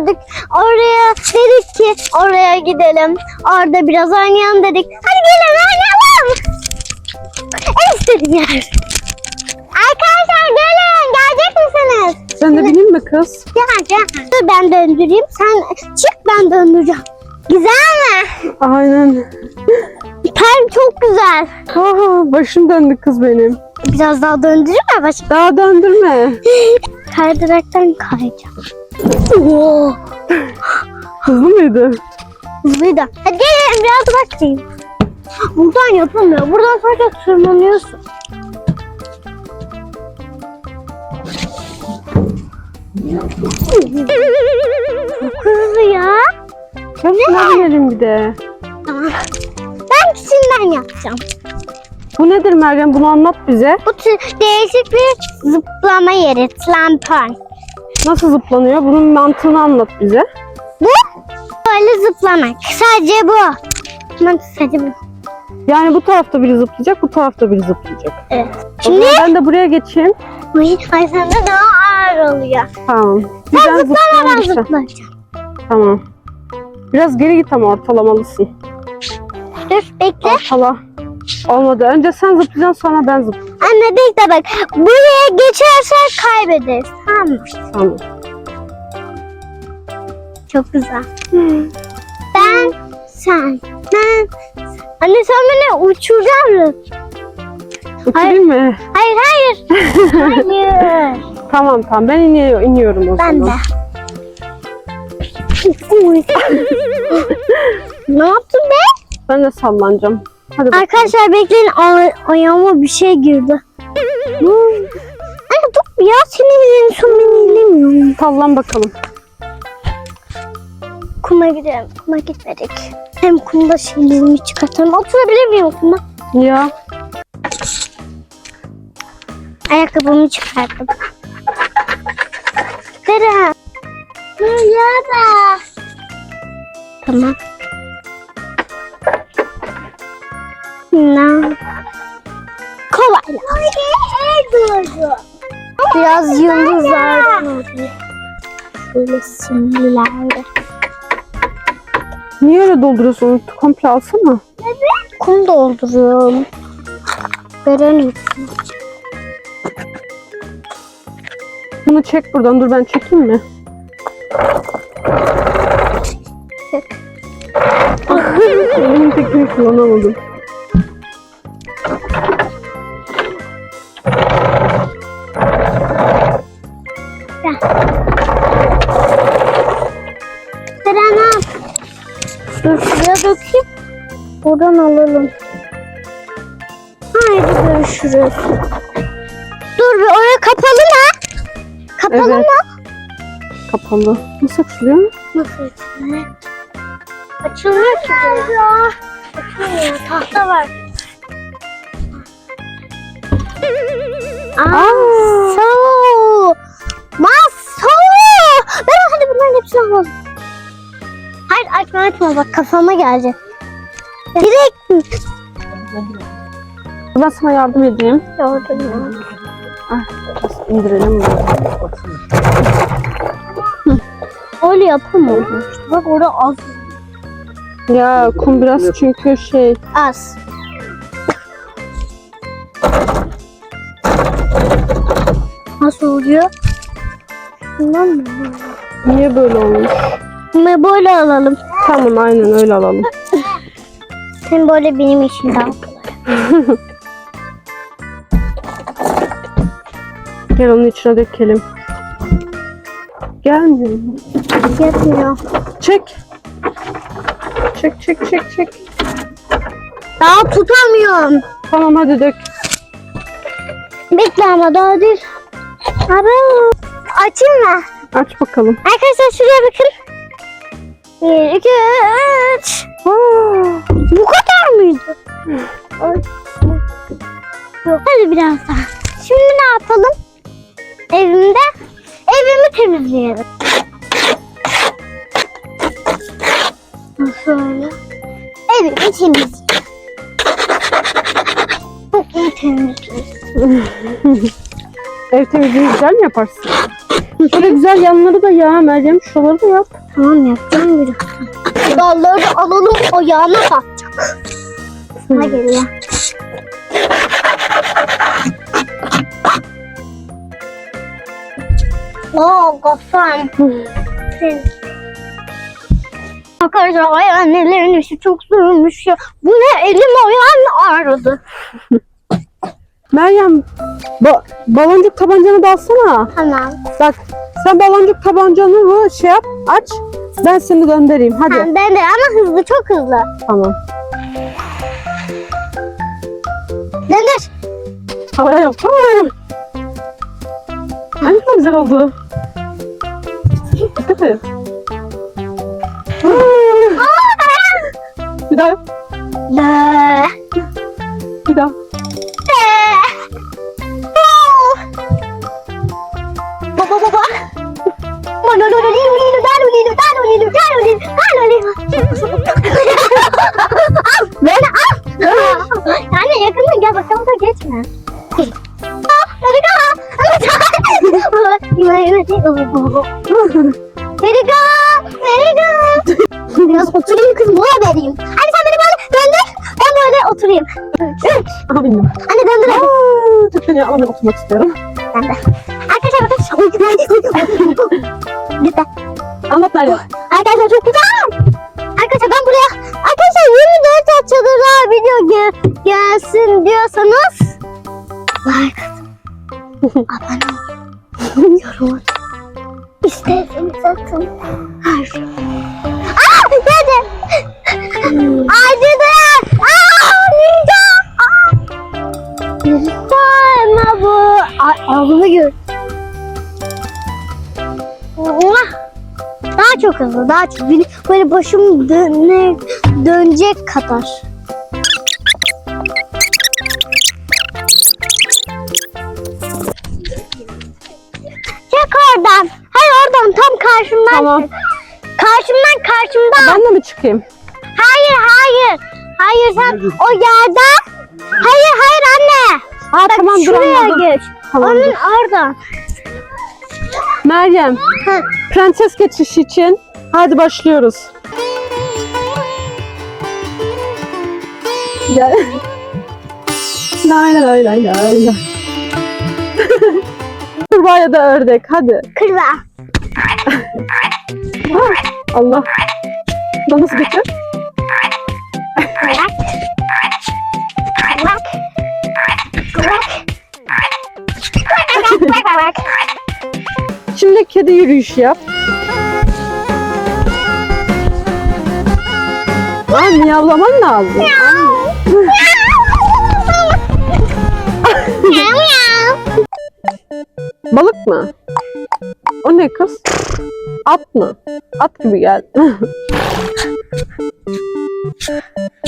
gördük. Oraya dedik ki oraya gidelim. Orada biraz oynayalım dedik. Hadi gelin oynayalım. En istediğim yer. Arkadaşlar gelin. Gelecek misiniz? Sen de bileyim mi kız? Gel gel. Dur ben döndüreyim. Sen çık ben döndüreceğim. Güzel mi? Aynen. Perm çok güzel. Aa, başım döndü kız benim. Biraz daha döndüreyim mi başka? Daha döndürme. Kaydıraktan kayacağım. Oo, Hızlı mıydı? hızlıydı. Hadi gelin biraz bakayım. Buradan yapılmıyor. Buradan sadece tırmanıyorsun. Çok hızlı ya. Şuna binelim bir de. Ben ikisinden yapacağım. Bu nedir Meryem? Bunu anlat bize. Bu tür değişik bir zıplama yeri. Trampon. Nasıl zıplanıyor? Bunun mantığını anlat bize. Bu böyle zıplamak. Sadece bu. Tamam sadece bu. Yani bu tarafta biri zıplayacak, bu tarafta biri zıplayacak. Evet. Şimdi ben de buraya geçeyim. Ay, ay sende daha ağır oluyor. Tamam. Güzel zıplama ben zıplayacağım. Tamam. Biraz geri git ama ortalamalısın. Dur bekle. Ortala. Olmadı. Önce sen zıplayacaksın sonra ben zıplayacağım. Anne bekle bak. Buraya geçersek kaybederiz. Mı? Tamam. Çok güzel. Ben, sen, ben. Anne sen beni uçuracaksın. Uçurayım mı? Hayır hayır. hayır. Tamam tamam. Ben iniyor, iniyorum o Ben de. zaman. ne yaptın be? Ben de sallanacağım. Hadi bakalım. Arkadaşlar bekleyin ay ayağıma bir şey girdi. ya senin en son beni inlemiyorum. Sallan bakalım. Kuma gidelim. Kuma gitmedik. Hem kumda şeylerimi çıkartalım. Oturabilir miyim kuma? Ya. Ayakkabımı çıkarttım. Dere. Ya da. Tamam. Şöyle simlilerde. Niye öyle dolduruyorsun? Onu komple alsana. Kum dolduruyorum. Veren. Bunu çek buradan. Dur ben çekeyim mi? Çek. Benim tekniği kullanamadım. Buradan alalım. Haydi görüşürüz. Dur bir oraya kapalı mı? Kapalı Evet. mı? Kapalı. Nasıl açılıyor? Nasıl açılıyor? Açılmıyor ki. Açılmıyor. Tahta var. Aa, so. Maso. Ben hadi bunların hepsini alalım. Hayır açma açma bak kafama gelecek. Direkt Ben sana yardım edeyim. gördüm ya. Biraz indirelim bunu. Öyle yapamam. Bak orada az. Ya kum biraz çünkü şey Az. Nasıl oluyor? Bundan mı? niye böyle olmuş? Bunu böyle alalım. Tamam aynen öyle alalım. Sen böyle benim için daha kolay. Gel onun içine dökelim. Gelmiyor. mu? Yapmıyor. Çek. Çek çek çek çek. Daha tutamıyorum. Tamam hadi dök. Bekle ama daha değil. Ara. Açayım mı? Aç bakalım. Arkadaşlar şuraya bakın. Bir, iki, üç. Aa, Bu kadar mıydı? Hadi biraz daha. Şimdi ne yapalım? Evimde evimi temizleyelim. Şöyle. Evimi temizleyelim. Çok iyi temizliyoruz. Ev temizliğini güzel mi yaparsın? Şöyle güzel yanları da ya Meryem şuraları da yap. Tamam yapacağım biraz. Dalları da alalım ayağına batacak. Sana geliyor. Oo kafam. Arkadaşlar ay annelerin işi çok zormuş ya. Bu ne elim ayağım ağrıdı. Meryem ba- baloncuk tabancanı da alsana. Tamam. Bak sen baloncuk tabancanı şey yap aç. Ben seni göndereyim hadi. Ben de ama hızlı çok hızlı. Tamam. Döndür. Havaya yap. Ay, ne güzel oldu. Dikkat et. Bir daha. La. Ah, go. Hadi go. Biraz oturayım kız mola vereyim. Hadi sen beni böyle döndür. Ben böyle oturayım. Aha bildim. Anne döndür. Aa, Çok fena ama ben oturmak istiyorum. Ben de. Arkadaşlar bakın. Lütfen. Anlat Meryem. Arkadaşlar çok güzel. Video gel, gelsin diyorsanız like atın. Abone olun. Yorum atın. İsterseniz atın. Her şey. Aa geldi. Acıdı. Aa ninja. Aa. Ninja bu. Ay ağzını gör. Daha çok hızlı, daha çok böyle başım döne, dönecek kadar. Tamam. Karşımdan karşımdan. Ben de mi çıkayım? Hayır hayır. Hayır sen o yerden. Hayır hayır anne. Aa Bak tamam dur şuraya anladım. geç. Tamam, Onun dur. oradan. Meryem, Hı. prenses geçişi için hadi başlıyoruz. Gel. Lay lay lay lay lay. Kurbağa ya da ördek hadi. Kırva. Allah. Bu nasıl geçiyor? Şimdi kedi yürüyüşü yap. Aa miyavlaman lazım. Balık mı? O ne kız? At mı? At gibi geldi.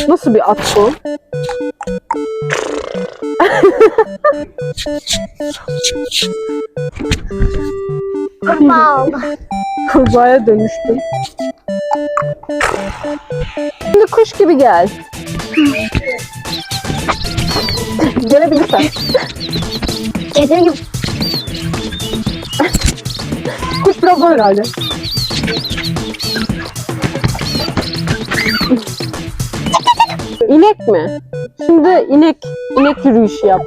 Nasıl bir at bu? Kurbağa oldu. Kurbağaya dönüştüm. Şimdi kuş gibi gel. Gelebilirsen. Dediğim zor herhalde. İnek mi? Şimdi inek, inek yürüyüşü yap.